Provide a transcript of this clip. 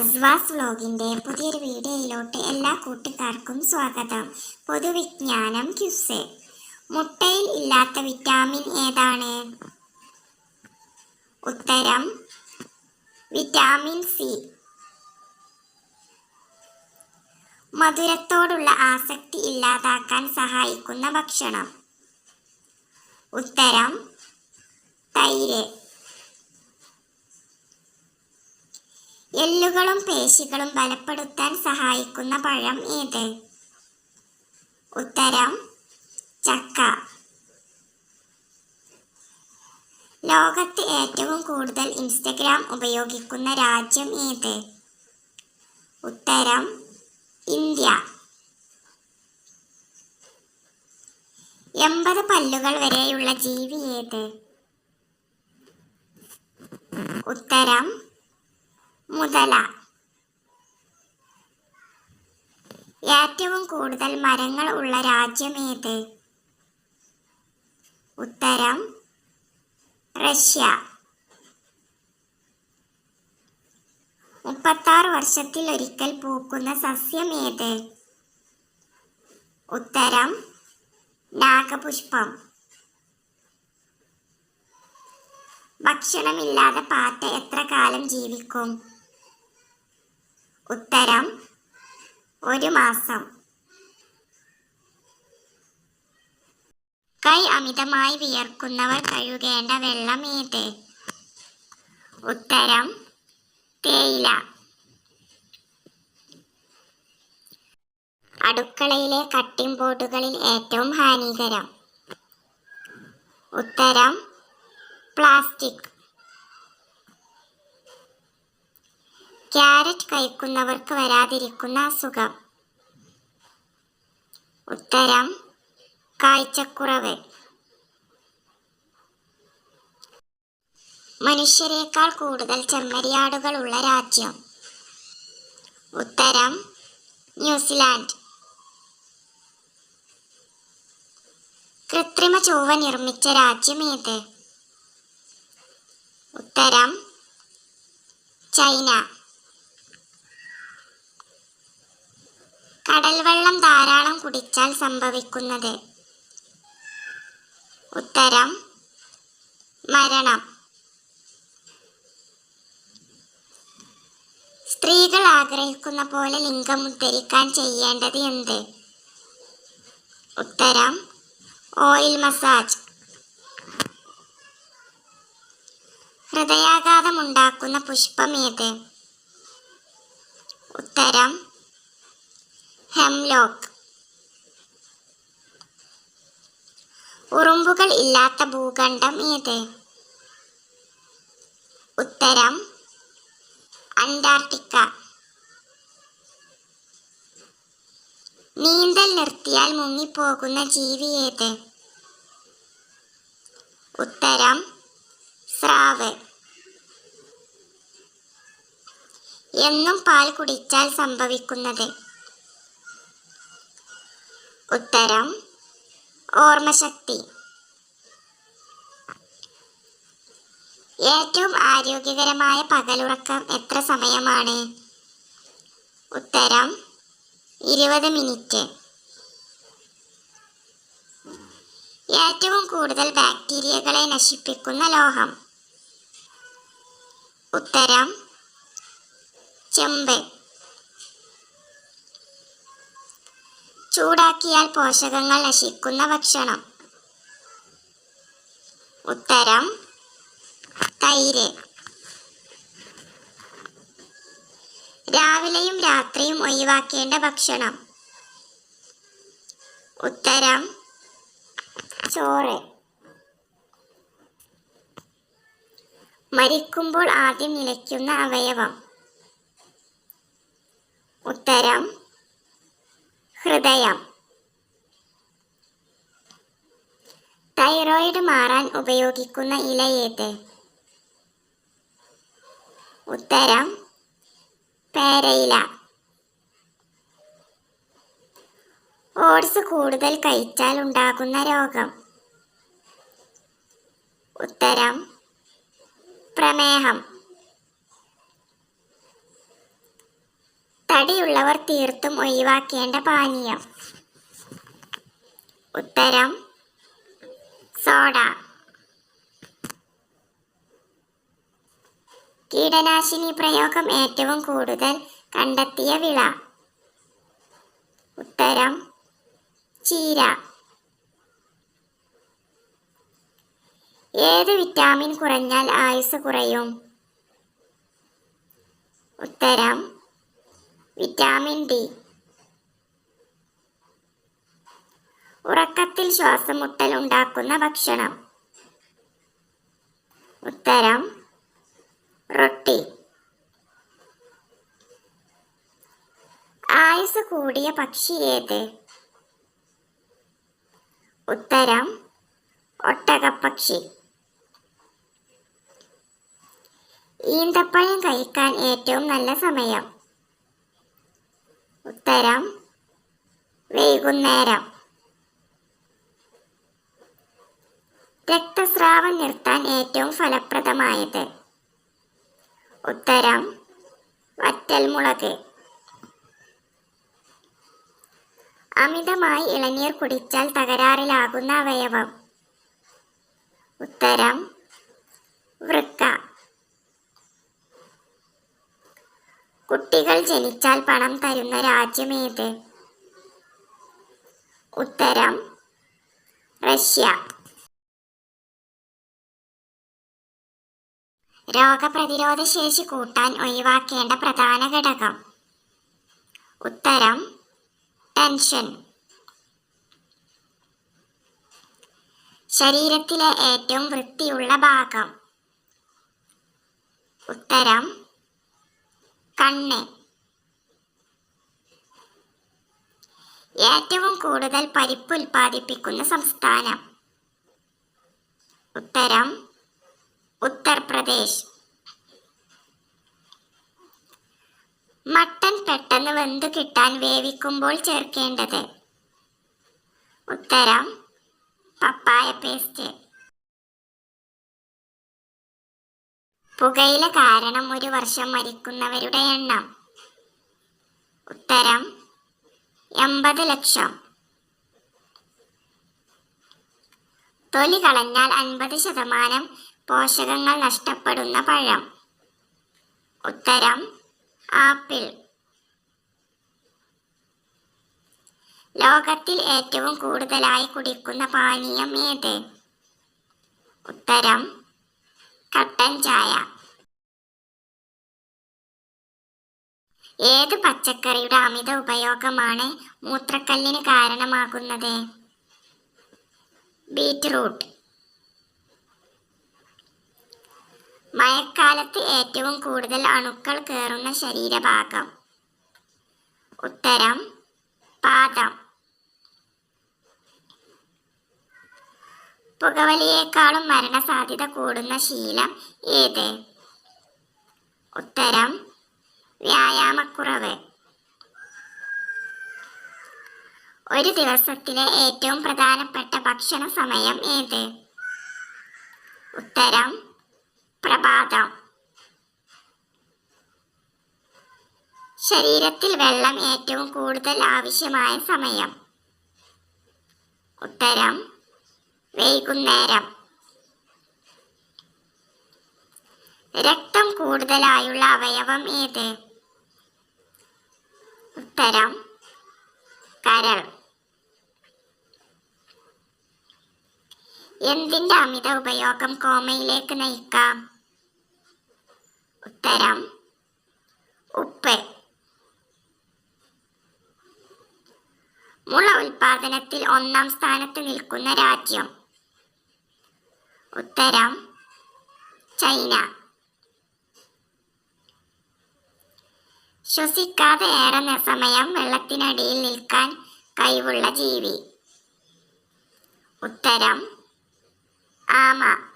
അസ്വാസ് വ്ലോഗിന്റെ പുതിയൊരു വീഡിയോയിലോട്ട് എല്ലാ കൂട്ടുകാർക്കും സ്വാഗതം. പൊതുവിജ്ഞാനം ക്യുസ്. മുട്ടയിൽ ഇല്ലാത്ത വിറ്റാമിൻ ഏതാണ്? ഉത്തരം വിറ്റാമിൻ സി. മധുരത്തോടുള്ള ആസക്തി ഇല്ലാതാക്കാൻ സഹായിക്കുന്ന ഭക്ഷണം. ഉത്തരം തൈര്. എല്ലുകളും പേശികളും ബലപ്പെടുത്താൻ സഹായിക്കുന്ന പഴം ഏത്? ഉത്തരം ചക്ക. ലോകത്ത് ഏറ്റവും കൂടുതൽ ഇൻസ്റ്റഗ്രാം ഉപയോഗിക്കുന്ന രാജ്യം ഏത്? ഉത്തരം ഇന്ത്യ. എൺപത് പല്ലുകൾ വരെയുള്ള ജീവി ഏത്? ഉത്തരം മുതല. ഏറ്റവും കൂടുതൽ മരങ്ങൾ ഉള്ള രാജ്യം ഏത്? ഉത്തരം റഷ്യ. മുപ്പത്താറ് വർഷത്തിൽ ഒരിക്കൽ പൂക്കുന്ന സസ്യം ഏത്? ഉത്തരം നാഗപുഷ്പം. ഭക്ഷണമില്ലാതെ പാറ്റ എത്ര കാലം ജീവിക്കും? ഉത്തരം ഒരു മാസം. കൈ അമിതമായി വിയർക്കുന്നവർ കഴുകേണ്ട വെള്ളം ഏത്? ഉത്തരം തേയില. അടുക്കളയിലെ കട്ടിംഗ് ബോർഡുകളിൽ ഏറ്റവും ഹാനികരം. ഉത്തരം പ്ലാസ്റ്റിക്. ക്യാരറ്റ് കഴിക്കുന്നവർക്ക് വരാതിരിക്കുന്ന അസുഖം. ഉത്തരം കാഴ്ചക്കുറവ്. മനുഷ്യരെക്കാൾ കൂടുതൽ ചെമ്മരിയാടുകളുള്ള രാജ്യം. ഉത്തരം ന്യൂസിലാൻഡ്. കൃത്രിമ ചൊവ്വ നിർമ്മിച്ച രാജ്യം ഏത്? ഉത്തരം ചൈന. കടൽ വെള്ളം ധാരാളം കുടിച്ചാൽ സംഭവിക്കുന്നത്. ഉത്തരം മരണം. സ്ത്രീകൾ ആഗ്രഹിക്കുന്ന പോലെ ലിംഗം ഉദ്ധരിക്കാൻ ചെയ്യേണ്ടത് എന്ത്? ഉത്തരം ഓയിൽ മസാജ്. ഹൃദയാഘാതം ഉണ്ടാക്കുന്ന പുഷ്പം ഏത്? ഉത്തരം ഹെംലോക്ക്. ഉറുമ്പുകൾ ഇല്ലാത്ത ഭൂഖണ്ഡം ഏത്? ഉത്തരം അന്റാർട്ടിക്ക. നീന്തൽ നിർത്തിയാൽ മുങ്ങിപ്പോകുന്ന ജീവി ഏത്? ഉത്തരം സ്രാവ്. എന്നും പാൽ കുടിച്ചാൽ സംഭവിക്കുന്നത് ഉത്തരം ഓർമ്മശക്തി. ഏറ്റവും ആരോഗ്യകരമായ പകലുറക്കം എത്ര സമയമാണ്? ഉത്തരം ഇരുപത് മിനിറ്റ്. ഏറ്റവും കൂടുതൽ ബാക്ടീരിയകളെ നശിപ്പിക്കുന്ന ലോഹം. ഉത്തരം ചെമ്പ്. ചൂടാക്കിയാൽ പോഷകങ്ങൾ നശിക്കുന്ന ഭക്ഷണം. ഉത്തരം തൈര്. രാവിലെയും രാത്രിയും ഒഴിവാക്കേണ്ട ഭക്ഷണം. ഉത്തരം ചോറ്. മരിക്കുമ്പോൾ ആദ്യം നിലയ്ക്കുന്ന അവയവം. ഉത്തരം ഹൃദയം. തൈറോയിഡ് മാറാൻ ഉപയോഗിക്കുന്ന ഇല ഏത്? ഉത്തരം പേരയില. ഓട്സ് കൂടുതൽ കഴിച്ചാൽ ഉണ്ടാകുന്ന രോഗം. ഉത്തരം പ്രമേഹം. തടിയുള്ളവർ തീർത്തും ഒഴിവാക്കേണ്ട പാനീയം. ഉത്തരം സോഡ. കീടനാശിനി പ്രയോഗം ഏറ്റവും കൂടുതൽ കണ്ടെത്തിയ വിള. ഉത്തരം ചീര. ഏത് വിറ്റാമിൻ കുറഞ്ഞാൽ ആയുസ് കുറയും? ഉത്തരം വിറ്റാമിൻ ഡി. ഉറക്കത്തിൽ ശ്വാസമുട്ടൽ ഉണ്ടാക്കുന്ന ഭക്ഷണം. ഉത്തരം റൊട്ടി. ആയുസ് കൂടിയ പക്ഷി ഏത്? ഉത്തരം ഒട്ടകപ്പക്ഷി. ഈന്തപ്പഴം കഴിക്കാൻ ഏറ്റവും നല്ല സമയം. ഉത്തരം വൈകുന്നേരം. രക്തസ്രാവം നിർത്താൻ ഏറ്റവും ഫലപ്രദമായത്? ഉത്തരം വറ്റൽമുളക്. അമിതമായി ഇളനീർ കുടിച്ചാൽ തകരാറിലാകുന്ന അവയവം. ഉത്തരം വൃക്ക. കുട്ടികൾ ജനിച്ചാൽ പണം തരുന്ന രാജ്യമേത്? ഉത്തരം റഷ്യ. രോഗപ്രതിരോധ ശേഷി കൂട്ടാൻ ഒഴിവാക്കേണ്ട പ്രധാന ഘടകം. ഉത്തരം ടെൻഷൻ. ശരീരത്തിലെ ഏറ്റവും വൃത്തിയുള്ള ഭാഗം. ഉത്തരം കണ്ണ്. ഏറ്റവും കൂടുതൽ പരിപ്പ് ഉൽപ്പാദിപ്പിക്കുന്ന സംസ്ഥാനം. ഉത്തരം ഉത്തർപ്രദേശ്. മട്ടൻ പെട്ടെന്ന് വെന്ത് കിട്ടാൻ വേവിക്കുമ്പോൾ ചേർക്കേണ്ടത്. ഉത്തരം പപ്പായ പേസ്റ്റ്. പുകയില കാരണം ഒരു വർഷം മരിക്കുന്നവരുടെ എണ്ണം. ഉത്തരം എൺപത് ലക്ഷം. തൊലി കളഞ്ഞാൽ അൻപത് ശതമാനം പോഷകങ്ങൾ നഷ്ടപ്പെടുന്ന പഴം. ഉത്തരം ആപ്പിൾ. ലോകത്തിൽ ഏറ്റവും കൂടുതലായി കുടിക്കുന്ന പാനീയം ഏത്? ഉത്തരം കട്ടൻ ചായ. ഏത് പച്ചക്കറിയുടെ അമിത ഉപയോഗമാണ് മൂത്രക്കല്ലിന് കാരണമാകുന്നത്? ബീറ്റ്റൂട്ട്. മഴക്കാലത്ത് ഏറ്റവും കൂടുതൽ അണുക്കൾ കയറുന്ന ശരീരഭാഗം. ഉത്തരം പാദം. പുകവലിയേക്കാളും മരണസാധ്യത കൂടുന്ന ശീലം ഏത്? ഉത്തരം വ്യായാമക്കുറവ്. ഒരു ദിവസത്തിലെ ഏറ്റവും പ്രധാനപ്പെട്ട ഭക്ഷണ സമയം ഏത്? ഉത്തരം പ്രഭാതം. ശരീരത്തിൽ വെള്ളം ഏറ്റവും കൂടുതൽ ആവശ്യമായ സമയം. ഉത്തരം വൈകുന്നേരം. രക്തം കൂടുതലായുള്ള അവയവം ഏത്? ഉത്തരം കരൾ. എന്തിന്റെ അമിത ഉപയോഗം കോമയിലേക്ക് നയിക്കാം? ഉത്തരം ഉപ്പ്. മുള ഉൽപാദനത്തിൽ ഒന്നാം സ്ഥാനത്ത് നിൽക്കുന്ന രാജ്യം. ഉത്തരം ചൈന. ശ്വസിക്കാതെ ഏറെ സമയം വെള്ളത്തിനടിയിൽ നിൽക്കാൻ കഴിവുള്ള ജീവി. ഉത്തരം ആമ.